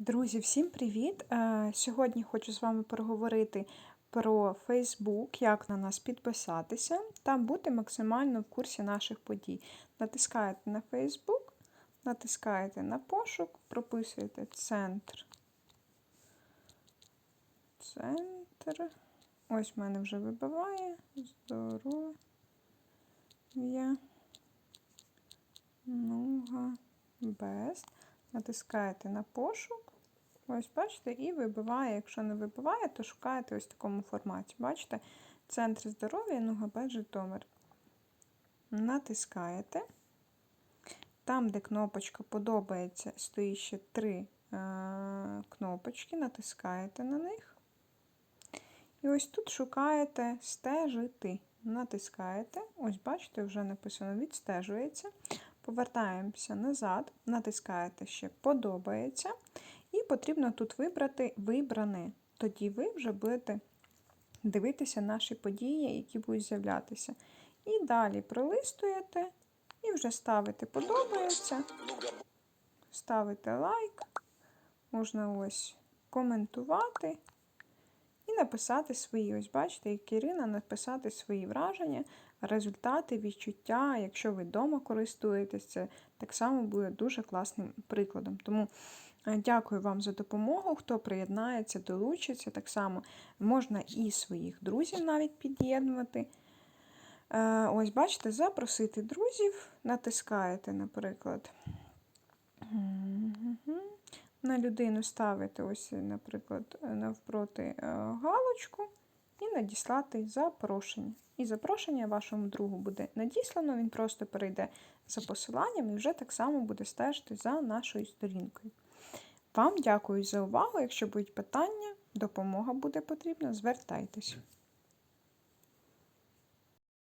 Друзі, всім привіт! Е, Сьогодні хочу з вами переговорити про Facebook, як на нас підписатися та бути максимально в курсі наших подій. Натискаєте на Facebook, натискаєте на пошук, прописуєте центр. Центр. Ось в мене вже вибиває. Здоров'я. Нуга. Бест. Натискаєте на пошук. Ось, бачите, і вибиває. Якщо не вибиває, то шукаєте ось в такому форматі. Бачите? Центр здоров'я, НУГБ Житомир. Натискаєте. Там, де кнопочка подобається, стоїть ще три е кнопочки, натискаєте на них. І ось тут шукаєте стежити. Натискаєте. Ось, бачите, вже написано відстежується. Повертаємося назад, натискаєте ще подобається. Потрібно тут вибрати вибране. Тоді ви вже будете дивитися наші події, які будуть з'являтися. І далі пролистуєте і вже ставите подобається, ставите лайк, можна ось коментувати написати свої. Ось бачите, як Ірина, написати свої враження, результати, відчуття. Якщо ви вдома користуєтесь, це так само буде дуже класним прикладом. Тому е, дякую вам за допомогу. Хто приєднається, долучиться. Так само можна і своїх друзів навіть під'єднувати. Е, ось, бачите, запросити друзів, натискаєте, наприклад. На людину ставите, ось, наприклад, навпроти е, галочку і надіслати запрошення. І запрошення вашому другу буде надіслано, він просто перейде за посиланням і вже так само буде стежити за нашою сторінкою. Вам дякую за увагу. Якщо будуть питання, допомога буде потрібна, звертайтесь.